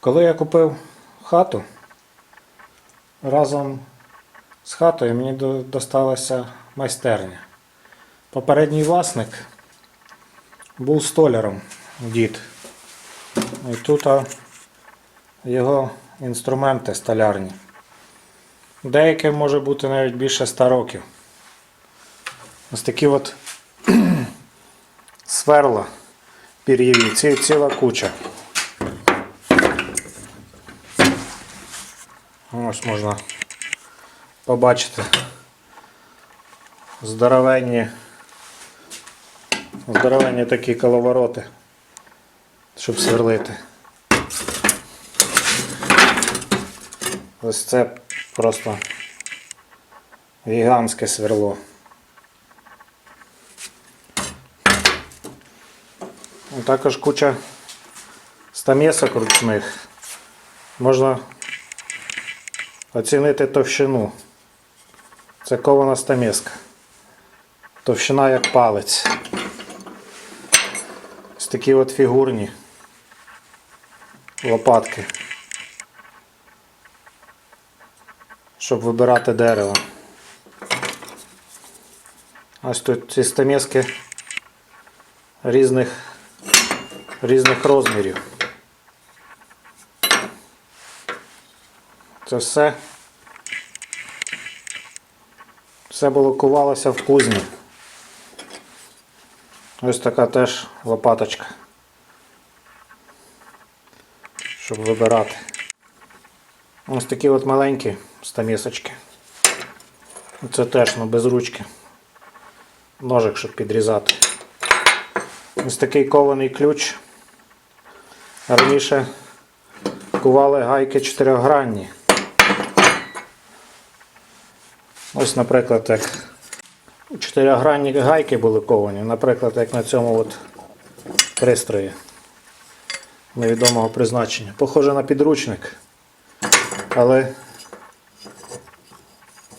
Коли я купив хату, разом з хатою мені досталася майстерня. Попередній власник був столяром, дід. І тут його інструменти столярні. Деяким може бути навіть більше 100 років. Ось такі от сверла пір'єві, ціла куча. Ось можна побачити здоровенні, здоровенні такі коловороти, щоб сверлити. Ось це просто гігантське сверло. Також куча стамесок ручних. Можна оцінити товщину. Це кована стамеска. Товщина як палець. Ось такі от фігурні лопатки. Щоб вибирати дерево. Ось тут ці стамески різних, різних розмірів. Це все. Все було кувалося в кузні. Ось така теж лопаточка. Щоб вибирати. Ось такі от маленькі стамісочки. Це теж ну, без ручки. Ножик, щоб підрізати. Ось такий кований ключ. Раніше кували гайки чотирьохгранні. Ось, наприклад, як чотирьохгранні гайки були ковані, наприклад, як на цьому от пристрої невідомого призначення. Похоже на підручник, але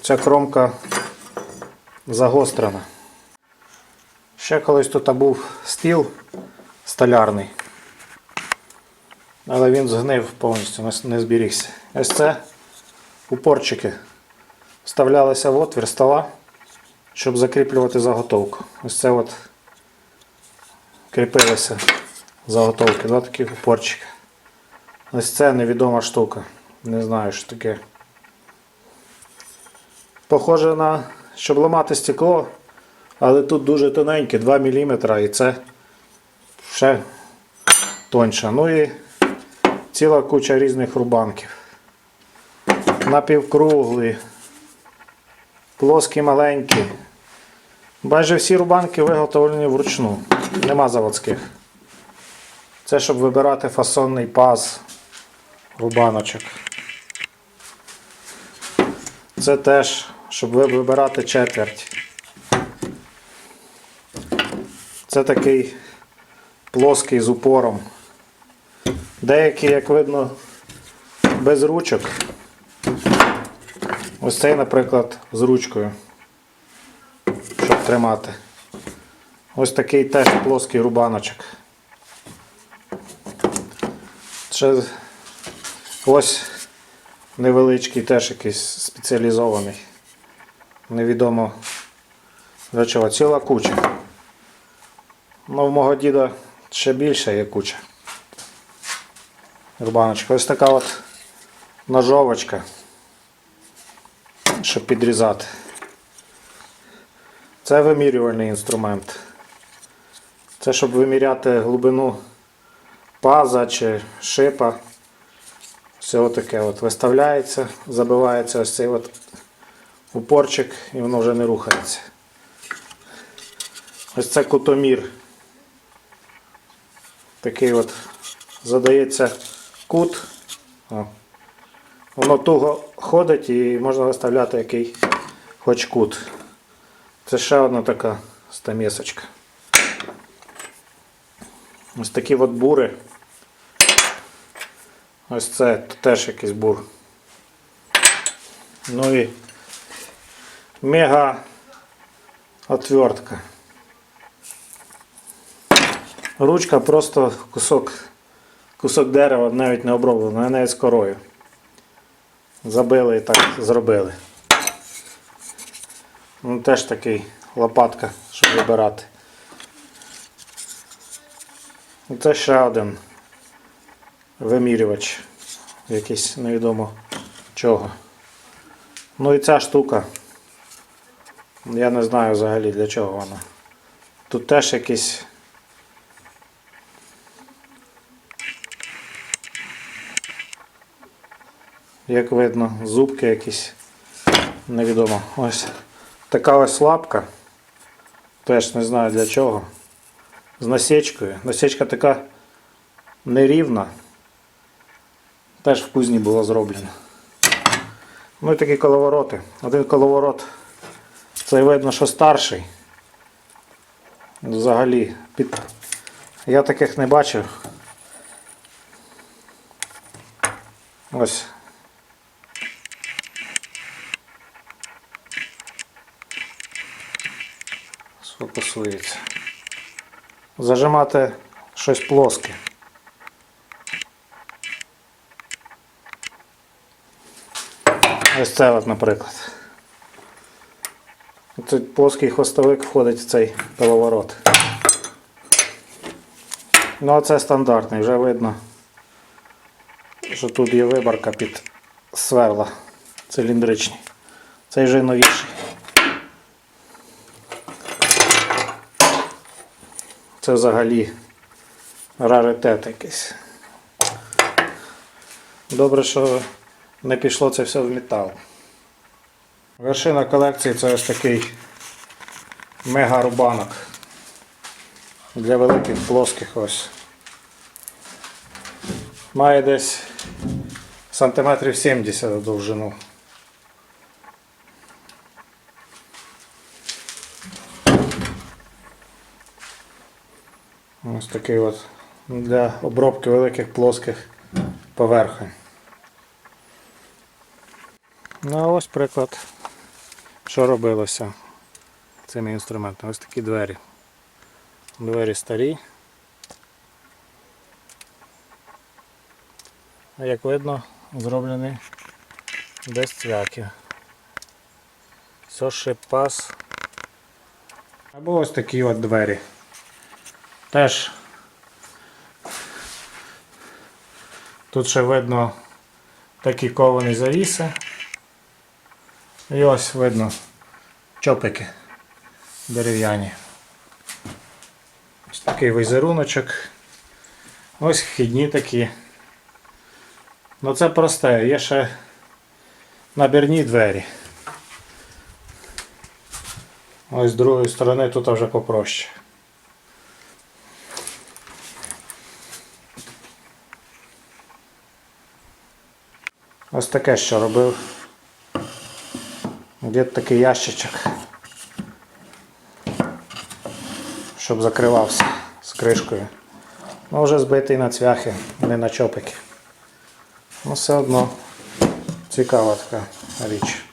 ця кромка загострена. Ще колись тут був стіл столярний, але він згнив повністю, не зберігся. Ось це упорчики вставлялися в отвір стола, щоб закріплювати заготовку. Ось це от кріпилися заготовки, два таких упорчика. Ось це невідома штука. Не знаю, що таке. Похоже на, щоб ламати стекло, але тут дуже тоненьке, 2 мм і це ще тоньше. Ну і ціла куча різних рубанків. Напівкруглі, плоскі маленькі. Майже всі рубанки виготовлені вручну, нема заводських. Це щоб вибирати фасонний паз рубаночок. Це теж, щоб вибирати четверть. Це такий плоский з упором. Деякі, як видно, без ручок. Ось цей, наприклад, з ручкою, щоб тримати. Ось такий теж плоский рубаночок. Ще ось невеличкий, теж якийсь спеціалізований. Невідомо для чого. Ціла куча. Ну, в мого діда ще більше є куча. Рубаночка. Ось така от ножовочка, щоб підрізати. Це вимірювальний інструмент. Це щоб виміряти глибину паза чи шипа. Все отаке от виставляється, забивається ось цей от упорчик і воно вже не рухається. Ось це кутомір. Такий от задається кут. О. Воно туго ходить і можна виставляти який хоч кут. Це ще одна така стамісочка. Ось такі от бури. Ось це теж якийсь бур. Ну і мега отвертка. Ручка просто кусок кусок дерева навіть не оброблено, а навіть з корою. Забили і так зробили. Ну, теж такий лопатка, щоб вибирати. І Це ще один вимірювач. Якийсь невідомо чого. Ну і ця штука. Я не знаю взагалі для чого вона. Тут теж якісь. Як видно, зубки якісь. Невідомо. Ось така ось лапка. Теж не знаю для чого. З насічкою. Насічка така нерівна. Теж в кузні було зроблено. Ну і такі коловороти. Один коловорот. Це видно, що старший. Взагалі. Під... Я таких не бачив. Ось. Сфокусується. Зажимати щось плоске. Ось це от, наприклад. Цей плоский хвостовик входить в цей пиловорот. Ну а це стандартний, вже видно, що тут є виборка під сверла циліндричні. Цей вже новіший. Це взагалі раритет якийсь. Добре, що не пішло це все в метал. Вершина колекції це ось такий мега-рубанок. Для великих плоских ось. Має десь сантиметрів 70 довжину. Ось такий от для обробки великих плоских поверхонь. Ну а ось приклад, що робилося цими інструментами. Ось такі двері. Двері старі. А як видно, зроблені без цвяків. Все. Або ось такі от двері. Теж тут ще видно такі ковані завіси. І ось видно чопики дерев'яні. Ось такий візеруночок. Ось вхідні такі. Ну це просте, є ще набірні двері. Ось з другої сторони тут вже попроще. Ось таке що робив. Де такий ящичок, щоб закривався з кришкою. Ну вже збитий на цвяхи, не на чопики. Ну все одно цікава така річ.